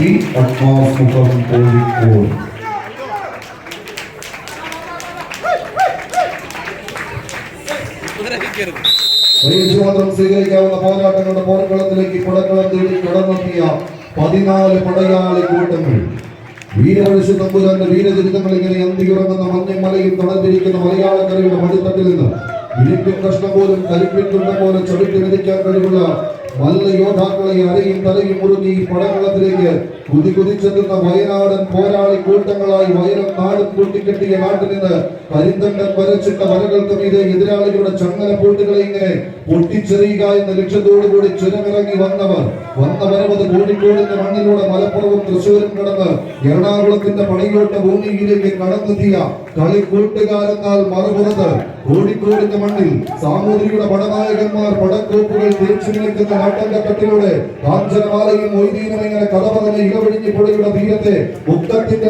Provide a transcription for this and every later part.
P advance Kozhikode പരീക്ഷവാദം സ്വീകരിക്കാവുന്ന പോരാട്ടങ്ങളുടെ പോർക്കളത്തിലേക്ക് പടക്കളം തേടി കടന്നെത്തിയ പതിനാല് പടയാളി കൂട്ടങ്ങൾ. വീരപരിശു തമ്പുരാന്റെ വീരചരിതങ്ങൾ ഇങ്ങനെ എന്തിയുറങ്ങുന്ന മഞ്ഞമലയിൽ തളർന്നിരിക്കുന്ന മലയാളക്കരയുടെ മടിത്തട്ടിൽ നിന്ന് ഇരുമ്പും കഷ്ണം പോലും കരിപ്പിട്ടുണ്ട പോലെ ചവിട്ടി വിധിക്കാൻ കഴിവുള്ള മല്ല യോദ്ധാക്കളെ അരയും തലയും മുറുകി പടകളത്തിലേക്ക് കുതി കുതിച്ചെത്തുന്ന വയനാടൻ പോരാളി കൂട്ടങ്ങളായി വയലും നാടും കൂട്ടിക്കെട്ടിയ നാട്ടിൽ നിന്ന് കരിന്തണ്ടൻ വരച്ചിട്ട വരകൾക്ക് മീതെ എതിരാളികളുടെ ചങ്ങല പൂട്ടുകളെ ഇങ്ങനെ പൊട്ടിച്ചെറിയുക എന്ന ലക്ഷ്യത്തോടുകൂടി ചുരമിറങ്ങി വന്നവർ. വന്ന വരവത് കോഴിക്കോടിന്റെ മണ്ണിലൂടെ മലപ്പുറവും തൃശ്ശൂരും കടന്ന് എറണാകുളത്തിന്റെ പണിയോട്ട ഭൂമിയിലേക്ക് കടന്നെത്തിയ കളിക്കൂട്ടുകാരെന്നാൽ മറുപുറത്ത്. കോഴിക്കോടിന്റെ മണ്ണിൽ സാമൂതിരിയുടെ പടനായകന്മാർ പടക്കോപ്പുകൾ തേച്ചു നിൽക്കുന്ന നാട്ടങ്കത്തട്ടിലൂടെ കാഞ്ചനമാലയും മൊയ്തീനും ഇങ്ങനെ കഥ പറഞ്ഞ ഇടപിടിഞ്ഞി പുഴയുടെ തീരത്തെ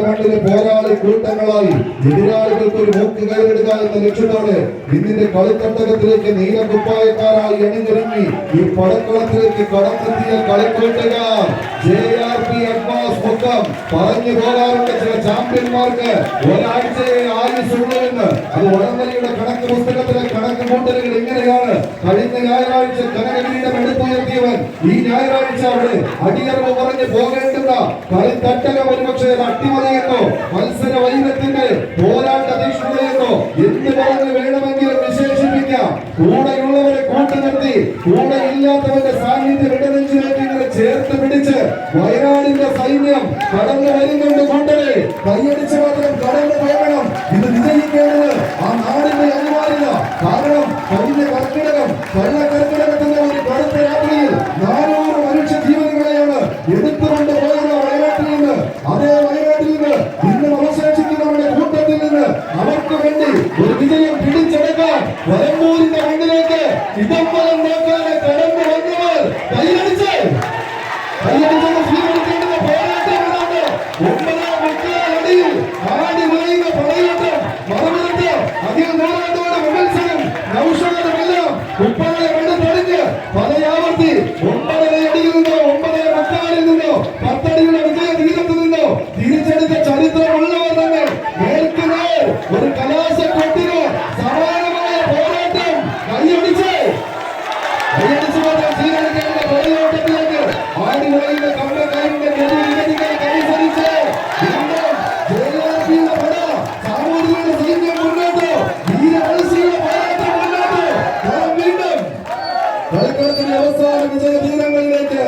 മണ്ണിലെ പോരാളി കൂട്ടങ്ങളായി എതിരാളികൾക്ക് ഒരു മൂക്ക് കയറിടുക എന്ന ലക്ഷ്യത്തോടെ ഇന്നിന്റെ കളിത്തട്ടകത്തിലേക്ക് നീലക്കുപ്പായക്കാരായി അണിഞ്ഞിറങ്ങി ഈ പടക്കളത്തിലേക്ക് കടന്നെത്തിയ കളിക്കൂട്ടുകാർ. ജെ ആർ പി അഡ്വാൻസ് മുഖം പറഞ്ഞു പോകാറുണ്ട് ചില ചാമ്പ്യന്മാർക്ക് ഒരാഴ്ചയെ ആയുസുള്ളതെന്ന് അത് ഉടമ്പടിയുടെ കണക്ക് പുസ്തകത്തിലെ കൂട്ടലുകൾ ഇങ്ങനെയാണ് കഴിഞ്ഞ ഞായറാഴ്ച കനകഗിരിയുടെ എടുത്തുയർത്തിയവൻ ഈ ഞായറാഴ്ച അവിടെ അടിയറവ് പറഞ്ഞ് പോകേണ്ടുന്ന കളിത്തട്ടകം ഒരുപക്ഷെ അട്ടിമറിയെന്നോ മത്സര വൈരത്തിന്റെ പോരാട്ട തീക്ഷ്ണതയെന്നോ എന്ത് പറഞ്ഞ് വേണമെങ്കിലും വിശേഷിപ്പിക്കാം. കൂടെയുള്ളവരെ കൂട്ടുനിർത്തി കൂടെ ഇല്ലാത്തവന്റെ സാന്നിധ്യം ഇടനെഞ്ചിലേക്ക് ഇങ്ങനെ ചേർത്ത് പിടിച്ച് വയനാടിന്റെ സൈന്യം കടന്നു വരുന്നുണ്ട് കൊണ്ടരെ കൈയടിച്ച് മാത്രം കഴിഞ്ഞ കർക്കിടകം കള്ള കർക്കിടകത്തിന്റെ ഒരു കടുത്ത രാത്രിയിൽ നാനൂറ് മനുഷ്യ ജീവനുകളെയാണ് എടുത്തുകൊണ്ട് പോയത് വയനാട്ടിൽ നിന്ന്. അതേ വയനാട്ടിൽ നിന്ന് കൂട്ടത്തിൽ നിന്ന് അവർക്ക് വേണ്ടി ഒരു വിജയം പിടിച്ചെടുക്കാൻ വരമ്പൂരിന്റെ മണ്ണിലേക്ക് ഇടംബലം നോക്കാതെ കടന്നു വന്നവർ കൈയടിച്ച് കൈയടിച്ചത് സ്വീകരിക്കേണ്ടുന്ന പോരാട്ടങ്ങളാണ് ഒമ്പതാം മുക്കാൽ അടിയിൽ ആടി ഔഷധമെല്ലാം കുപ്പകളെ വെള്ളത്തടിച്ച് പതയാവർത്തി ഒമ്പതര അടിയിൽ നിന്നോ ഒമ്പതര പത്തടിയുടെ വിജയ തീരത്ത് നിന്നോ തിരിച്ചെടുത്ത ചരിത്രമുള്ളവർ തന്നെ നേർക്കുനേർ ഒരു കലാശക്കൊട്ടിന് സമാനമായ പോരാട്ടം കൈയടിച്ച്. കൈയടിച്ച് മാത്രം സ്വീകരിക്കേണ്ട പോരാട്ടത്തിലേക്ക് ആടുകളെ കമ്പക്കാരുടെ കൈ സരിച്ച്. സാമൂഹിക സൈന്യം മലപ്പുറത്തിന്റെ അവസാന വിജയ ദീനങ്ങളിലേക്ക്